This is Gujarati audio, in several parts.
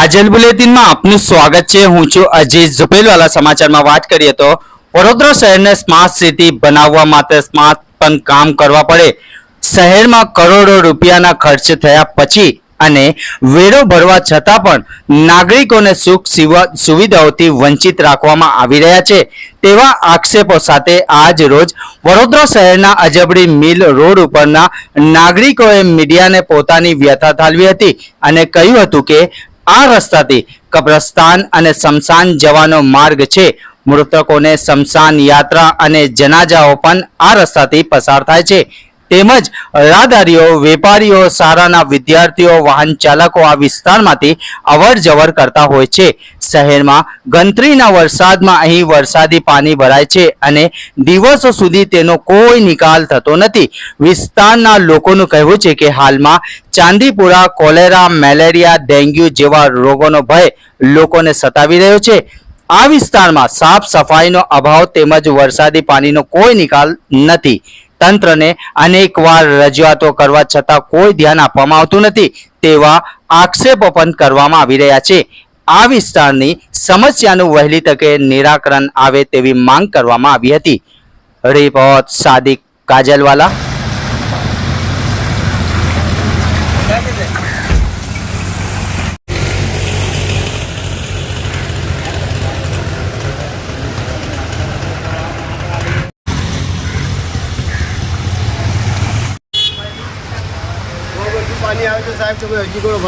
કાજલ બુલેટિનમાં આપનું સ્વાગત છે. હું છું અજય ઝુપેલવાલા. સમાચારમાં વાત કરીએ તો વડોદરા શહેરને સ્માર્ટ સિટી બનાવવા માટે સ્માર્ટ પણ કામ કરવા પડે. શહેરમાં કરોડો રૂપિયાના ખર્ચ થયા પછી અને વેરો ભરવા છતાં પણ નાગરિકોને સુખ સિવા- સુવિધાઓથી વંચિત રાખવામાં આવી રહ્યા છે. તેવા આક્ષેપો સાથે આજ રોજ વડોદરા શહેરના અજબડી મિલ રોડ ઉપરના નાગરિકોએ મીડિયાને પોતાની વ્યથા ઠાલવી હતી અને કહ્યું હતું કે આ રસ્તાથી કબ્રસ્તાન અને શમશાન જવાનો માર્ગ છે. મૃતકોને શમશાન યાત્રા અને જનાજાઓ પણ આ રસ્તાથી પસાર થાય છે. તેમજ રાહદારીઓ, વેપારીઓ, શાળાના વિદ્યાર્થીઓ, વાહન ચાલકો આ વિસ્તારમાંથી અવર જવર કરતા હોય છે. શહેરમાં ગંતરીના વરસાદમાં અહીં વરસાદી પાણી ભરાય છે અને દિવસો સુધી તેનો કોઈ નિકાલ થતો નથી. વિસ્તારના લોકોનું કહેવું છે કે હાલમાં ચાંદીપુરા, કોલેરા, મેલેરિયા, ડેન્ગ્યુ જેવા રોગોનો ભય લોકોને સતાવી રહ્યો છે. આ વિસ્તારમાં સાફ સફાઈનો અભાવ તેમજ વરસાદી પાણીનો કોઈ નિકાલ નથી. તંત્રને અનેકવાર રજૂઆતો કરવા છતાં કોઈ ધ્યાન આપવામાં આવતું નથી તેવા આક્ષેપો પણ કરવામાં આવી રહ્યા છે. આ વિસ્તારની સમસ્યાનું વહેલી તકે નિરાકરણ આવે તેવી માંગ કરવામાં આવી હતી. રિપોર્ટ સાદિક કાજલવાલા. બહુ બધું પાણી આવે તો સાહેબ તમે હજી કરો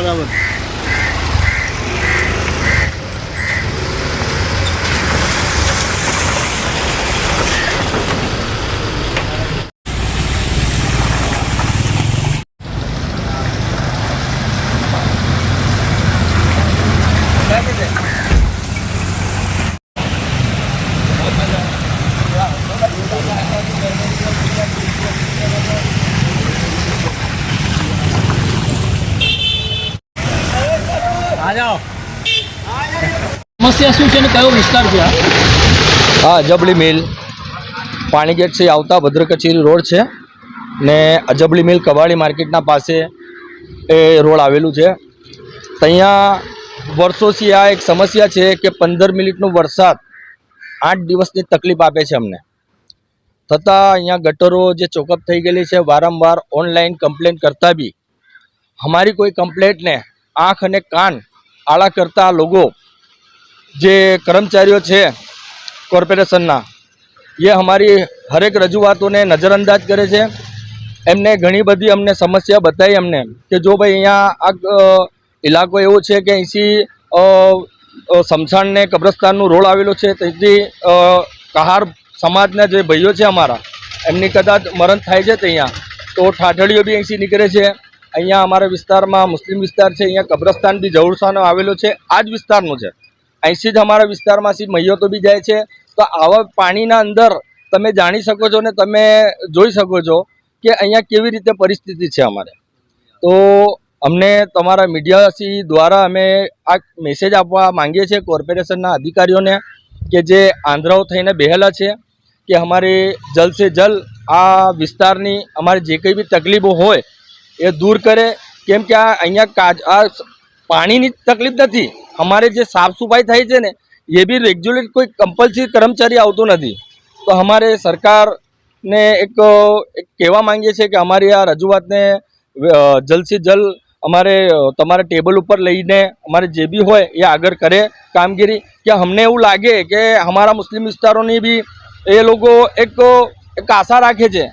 સમસ્યા શું છે ને કયો વિસ્તાર છે હા અજબલી મિલ. પાણીગેટથી આવતા ભદ્ર કચેરી રોડ છે. ને અજબલી મિલ કબાડી માર્કેટના પાસે એ રોડ આવેલું છે. ત્યાં વર્ષોથી આ એક સમસ્યા છે કે પંદર મિનિટનો વરસાદ આઠ દિવસની તકલીફ આપે છે અમને. છતાં અહીંયા ગટરો જે ચોકઅપ થઈ ગયેલી છે વારંવાર ઓનલાઈન કમ્પ્લેન કરતાં બી. અમારી કોઈ કમ્પ્લેન્ટને આંખ અને કાન આળા કરતા લોકો જે કર્મચારીઓ છે કોર્પોરેશનના, એ અમારી હરેક રજૂઆતોને નજરઅંદાજ કરે છે. એમને ઘણી બધી અમને સમસ્યા બતાવી અમને કે જો ભાઈ અહીંયા આ ઇલાકો એવો છે કે અહીંથી સમસાણને કબ્રસ્તાનનું રોડ આવેલો છે, તેથી કહાર સમાજના જે ભાઈઓ છે અમારા, એમની કદાચ મરણ થાય છે ત્યાં, તો ઠાઠડીઓ બી અહીંથી નીકળે છે. અહીંયા અમારા વિસ્તારમાં મુસ્લિમ વિસ્તાર છે, અહીંયા કબ્રસ્તાન બી જવળસાનો આવેલો છે. આ જ વિસ્તારનો છે. અહીંથી જ અમારા વિસ્તારમાંથી મૈયતો બી જાય છે. તો આવા પાણીના અંદર તમે જાણી શકો છો ને તમે જોઈ શકો છો કે અહીંયા કેવી રીતે પરિસ્થિતિ છે અમારે. તો અમને તમારા મીડિયાસી દ્વારા અમે આ મેસેજ આપવા માંગીએ છીએ કોર્પોરેશનના અધિકારીઓને કે જે આંધ્રાઓ થઈને બેહેલા છે કે અમારે જલ્દ સે જલ્દ આ વિસ્તારની અમારે જે કંઈ બી તકલીફો હોય એ દૂર કરે. કેમ કે આ અહીંયા કાજ, આ પાણીની તકલીફ નથી. અમારે જે સાફ સફાઈ થાય છે ને, એ બી રેગ્યુલર કોઈ કમ્પલસરી કર્મચારી આવતો નથી. તો અમારે સરકારને એક કહેવા માંગીએ છીએ કે અમારી આ રજૂઆતને જલ્દથી જલ્દ અમારે તમારે ટેબલ ઉપર લઈને અમારે જે બી હોય એ આગળ કરે કામગીરી. કે અમને એવું લાગે કે અમારા મુસ્લિમ વિસ્તારોની બી એ લોકો એક આશા રાખે છે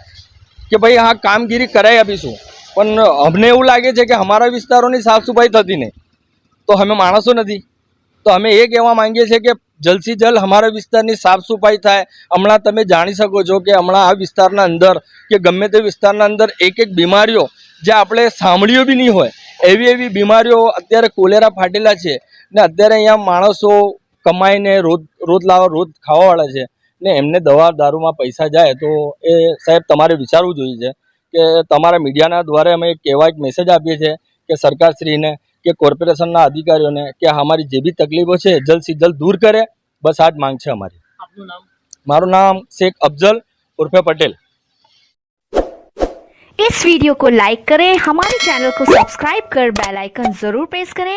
કે ભાઈ હા કામગીરી કરાવી આપીશું. પણ અમને એવું લાગે છે કે અમારા વિસ્તારોની સાફ સફાઈ થતી નહીં. તો અમે માણસો નથી. તો અમે એ કહેવા માંગીએ છીએ કે જલસી જલ અમારા વિસ્તારની સાફ સફાઈ થાય. હમણાં તમે જાણી શકો છો કે હમણાં આ વિસ્તારના અંદર, કે ગમે તે વિસ્તારના અંદર એક એક બીમારીઓ જે આપણે સાંભળ્યો બી નહીં હોય, એવી એવી બીમારીઓ અત્યારે કોલેરા ફાટેલા છે ને અત્યારે અહીંયા માણસો કમાઈને રોજ રોજ લાવવા રોજ ખાવાવાળા છે ને એમને દવા દારૂમાં પૈસા જાય તો એ સાહેબ તમારે વિચારવું જોઈએ છે. કે તમારા મીડિયાના દ્વારા અમે એક કહેવા એક મેસેજ આપીએ છીએ કે સરકારશ્રીને કે કોર્પોરેશનના અધિકારીઓને કે અમારી જે બી તકલીફો છે જલ્દ થી જલ્દ દૂર કરે બસ આ જ માંગ છે અમારી આપનું નામ મારું નામ શેખ અફજલ ઉર્ફે પટેલ इस वीडियो को लाइक करें हमारे चैनल को सब्सक्राइब कर बेल आइकन जरूर प्रेस करें